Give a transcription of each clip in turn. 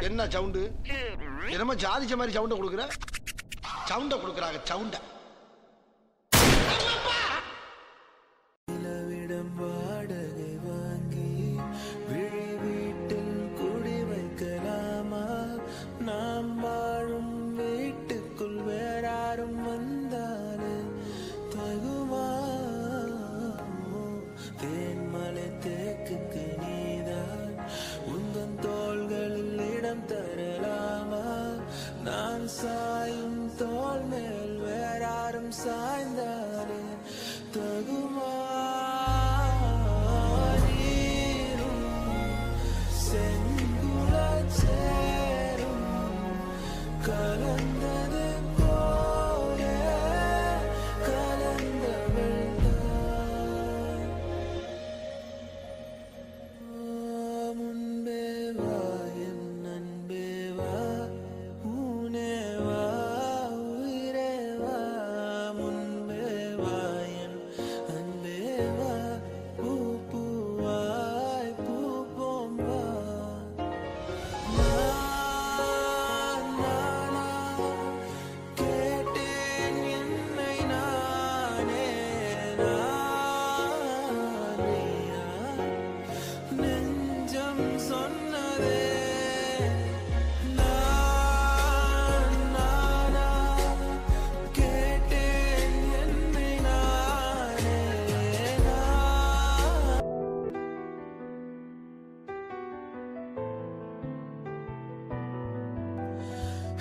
என்ன சவுண்டு? என்னமோ ஜாதிச்ச மாதிரி சவுண்டை கொடுக்குற? சவுண்டை கொடுக்குறாங்க சவுண்டை. சாயும் தோல் மேல் வேறாரும் சாய்ந்தாரே தகுமாறும் செங்குல சேரும் கலந்தது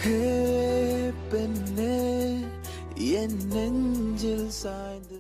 ஹே பெண்ணே என் நெஞ்சில் சாய்ந்து